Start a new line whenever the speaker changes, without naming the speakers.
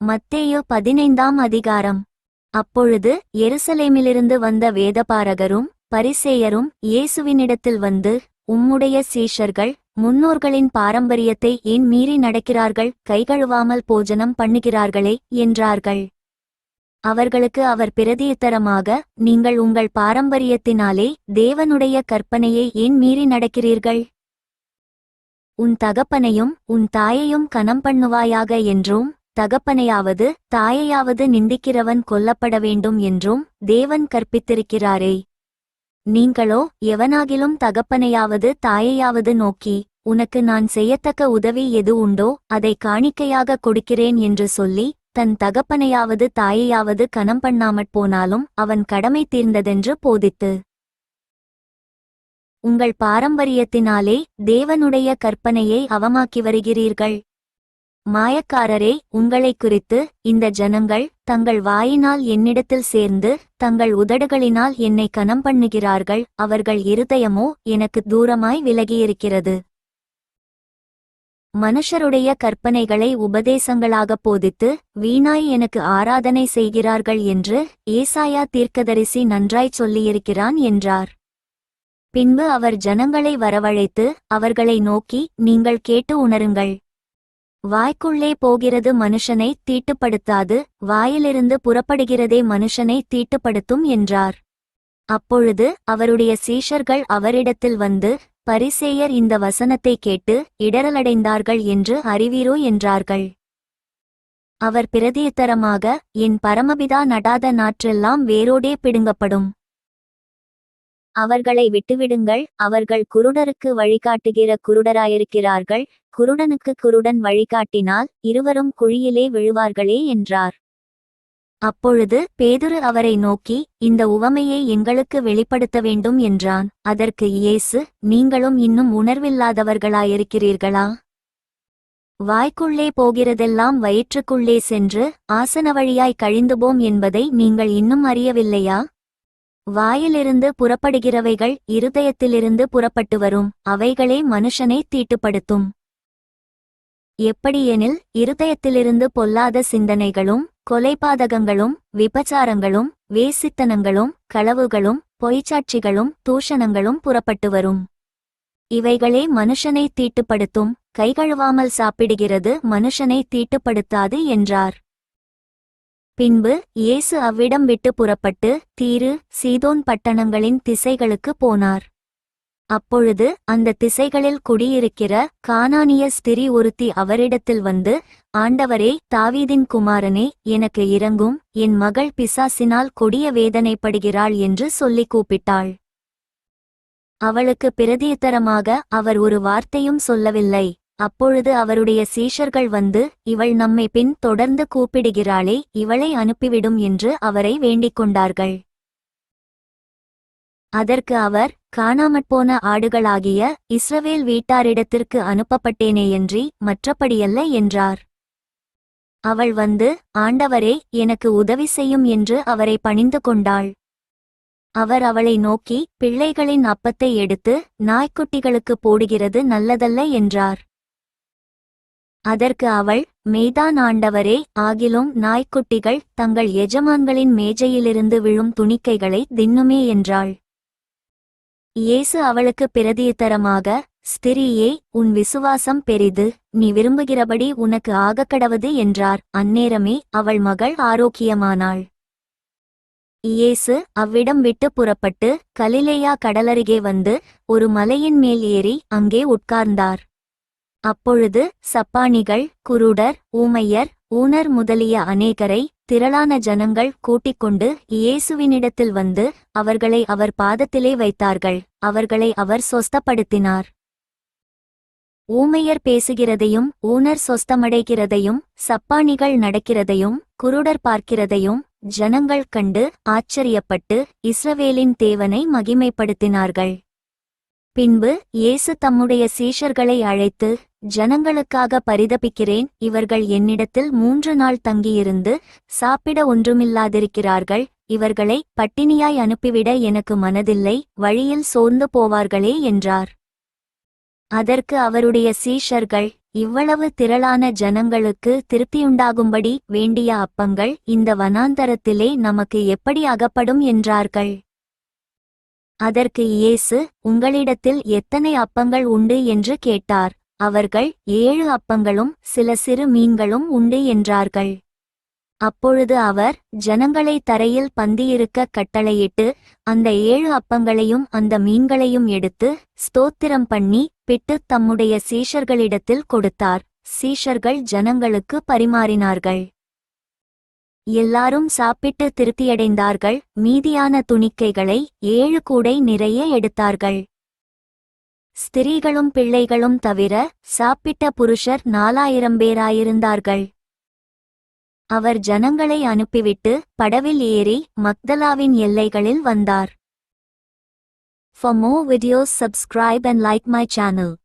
மத்தேயு பதினைந்தாம் அதிகாரம். அப்பொழுது எருசலேமிலிருந்து வந்த வேதபாரகரும் பரிசேயரும் இயேசுவினிடத்தில் வந்து உம்முடைய சீஷர்கள் முன்னோர்களின் பாரம்பரியத்தை ஏன் மீறி நடக்கிறார்கள்? கைகழுவாமல் போஜனம் பண்ணுகிறார்களே என்றார்கள். அவர்களுக்கு அவர் பிரதியுத்தரமாக நீங்கள் உங்கள் பாரம்பரியத்தினாலே தேவனுடைய கற்பனையை ஏன் மீறி நடக்கிறீர்கள்? உன் தகப்பனையும் உன் தாயையும் கனம் பண்ணுவாயாக என்றும் தகப்பனையாவது தாயையாவது நிந்திக்கிறவன் கொல்லப்பட வேண்டும் என்றும் தேவன் கற்பித்திருக்கிறாரே. நீங்களோ எவனாகிலும் தகப்பனையாவது தாயையாவது நோக்கி உனக்கு நான் செய்யத்தக்க உதவி எது உண்டோ அதை காணிக்கையாக கொடுக்கிறேன் என்று சொல்லி தன் தகப்பனையாவது தாயையாவது கனம் பண்ணாமற் போனாலும் அவன் கடமை தீர்ந்ததென்று போதித்து. உங்கள் பாரம்பரியத்தினாலே தேவனுடைய கற்பனையை அவமாக்கி வருகிறீர்கள். மாயக்காரரே உங்களைக் குறித்து இந்த ஜனங்கள் தங்கள் வாயினால் என்னிடத்தில் சேர்ந்து தங்கள் உதடுகளினால் என்னை கனம் பண்ணுகிறார்கள் அவர்கள் இருதயமோ எனக்கு தூரமாய் விலகியிருக்கிறது. மனுஷருடைய கற்பனைகளை உபதேசங்களாகப் போதித்து வீணாய் எனக்கு ஆராதனை செய்கிறார்கள் என்று ஏசாயா தீர்க்கதரிசி நன்றாய் சொல்லியிருக்கிறான் என்றார். பின்பு அவர் ஜனங்களை வரவழைத்து அவர்களை நோக்கி நீங்கள் கேட்டு உணருங்கள். வாய்க்குள்ளே போகிறது மனுஷனை தீட்டுப்படுத்தாது வாயிலிருந்து புறப்படுகிறதே மனுஷனை தீட்டுப்படுத்தும் என்றார். அப்பொழுது அவருடைய சீஷர்கள் அவரிடத்தில் வந்து பரிசேயர் இந்த வசனத்தை கேட்டு இடரலடைந்தார்கள் என்று அறிவீரோ என்றார்கள். அவர் பிரதியுத்தரமாக என் பரமபிதா நடாத நாற்றெல்லாம் வேரோடே பிடுங்கப்படும். அவர்களை விட்டுவிடுங்கள் அவர்கள் குருடருக்கு வழிகாட்டுகிற குருடராயிருக்கிறார்கள் குருடனுக்கு குருடன் வழிகாட்டினால் இருவரும் குழியிலே விழுவார்களே என்றார். அப்பொழுது பேதுரு அவரை நோக்கி இந்த உவமையை எங்களுக்கு வெளிப்படுத்த வேண்டும் என்றான். அதற்கு இயேசு நீங்களும் இன்னும் உணர்வில்லாதவர்களாயிருக்கிறீர்களா? வாய்க்குள்ளே போகிறதெல்லாம் வயிற்றுக்குள்ளே சென்று ஆசன வழியாய் கழிந்துபோம் என்பதை நீங்கள் இன்னும் அறியவில்லையா? வாயிலிருந்து புறப்படுகிறவைகள் இருதயத்திலிருந்து புறப்பட்டு வரும். அவைகளே மனுஷனை தீட்டுப்படுத்தும். எப்படியெனில் இருதயத்திலிருந்து பொல்லாத சிந்தனைகளும் கொலைபாதகங்களும் விபச்சாரங்களும் வேசித்தனங்களும் களவுகளும் பொய்ச்சாட்சிகளும் தூஷணங்களும் புறப்பட்டு வரும். இவைகளே மனுஷனை தீட்டுப்படுத்தும். கைகழுவாமல் சாப்பிடுகிறது மனுஷனை தீட்டுப்படுத்தாது என்றார். பின்பு இயேசு அவ்விடம் விட்டு புறப்பட்டு தீரு சீதோன் பட்டணங்களின் திசைகளுக்கு போனார். அப்பொழுது அந்த திசைகளில் குடியிருக்கிற கானானிய ஸ்திரி ஒருத்தி அவரிடத்தில் வந்து ஆண்டவரே தாவீதின் குமாரனே எனக்கு இறங்கும் என் மகள் பிசாசினால் கொடிய வேதனைப்படுகிறாள் என்று சொல்லி கூப்பிட்டாள். அவளுக்கு பிரதியுத்தரமாக அவர் ஒரு வார்த்தையும் சொல்லவில்லை. அப்பொழுது அவருடைய சீஷர்கள் வந்து இவள் நம்மை பின் தொடர்ந்து கூப்பிடுகிறாளே இவளை அனுப்பிவிடும் என்று அவரை வேண்டிக் கொண்டார்கள். அதற்கு அவர் காணாமற்போன ஆடுகளாகிய இஸ்ரவேல் வீட்டாரிடத்திற்கு அனுப்பப்பட்டேனேயன்றி மற்றபடியல்ல என்றார். அவள் வந்து ஆண்டவரே எனக்கு உதவி செய்யும் என்று அவரை பணிந்து கொண்டாள். அவர் அவளை நோக்கி பிள்ளைகளின் அப்பத்தை எடுத்து நாய்க்குட்டிகளுக்கு போடுகிறது நல்லதல்ல என்றார். அதற்கு அவள் மெய்தான் ஆண்டவரே ஆகிலும் நாய்க்குட்டிகள் தங்கள் எஜமான்களின் மேஜையிலிருந்து விழும் துணிக்கைகளை தின்னுமே என்றாள். இயேசு அவளுக்கு பிரதியுத்தரமாக ஸ்திரியே உன் விசுவாசம் பெரிது நீ விரும்புகிறபடி உனக்கு ஆகக்கடவது என்றார். அந்நேரமே அவள் மகள் ஆரோக்கியமானாள். இயேசு அவ்விடம் விட்டு புறப்பட்டு கலிலேயா கடலருகே வந்து ஒரு மலையின் மேல் ஏறி அங்கே உட்கார்ந்தார். அப்பொழுது சப்பானிகள் குருடர் ஊமையர் ஊனர் முதலிய அநேகரை திரளான ஜனங்கள் கூட்டிக் கொண்டு இயேசுவினிடத்தில் வந்து அவர்களை அவர் பாதத்திலே வைத்தார்கள். அவர்களை அவர் சொஸ்தப்படுத்தினார். ஊமையர் பேசுகிறதையும் ஊனர் சொஸ்தமடைகிறதையும் சப்பானிகள் நடக்கிறதையும் குருடர் பார்க்கிறதையும் ஜனங்கள் கண்டு ஆச்சரியப்பட்டு இஸ்ரவேலின் தேவனை மகிமைப்படுத்தினார்கள். பின்பு இயேசு தம்முடைய சீஷர்களை அழைத்து ஜனங்களுக்காக பரிதபிக்கிறேன் இவர்கள் என்னிடத்தில் மூன்று நாள் தங்கியிருந்து சாப்பிட ஒன்றுமில்லாதிருக்கிறார்கள் இவர்களை பட்டினியாய் அனுப்பிவிட எனக்கு மனதில்லை வழியில் சோர்ந்து போவார்களே என்றார். அதற்கு அவருடைய சீஷர்கள் இவ்வளவு திரளான ஜனங்களுக்கு திருப்தியுண்டாகும்படி வேண்டிய அப்பங்கள் இந்த வனாந்தரத்திலே நமக்கு எப்படி அகப்படும் என்றார்கள். அதற்கு இயேசு உங்களிடத்தில் எத்தனை அப்பங்கள் உண்டு? என்று கேட்டார். அவர்கள் ஏழு அப்பங்களும் சில சிறு மீன்களும் உண்டு என்றார்கள். அப்பொழுது அவர் ஜனங்களை தரையில் பந்தியிருக்க கட்டளையிட்டு அந்த ஏழு அப்பங்களையும் அந்த மீன்களையும் எடுத்து ஸ்தோத்திரம் பண்ணி பிட்டு தம்முடைய சீஷர்களிடத்தில் கொடுத்தார். சீஷர்கள் ஜனங்களுக்கு பரிமாறினார்கள். எல்லாரும் சாப்பிட்டு திருப்தியடைந்தார்கள். மீதியான துணிக்கைகளை ஏழு கூடை நிறைய எடுத்தார்கள். ஸ்திரீகளும் பிள்ளைகளும் தவிர சாப்பிட்ட புருஷர் நாலாயிரம் பேராயிருந்தார்கள். அவர் ஜனங்களை அனுப்பிவிட்டு படவில் ஏறி மக்தலாவின் எல்லைகளில் வந்தார். For more videos subscribe and like my channel.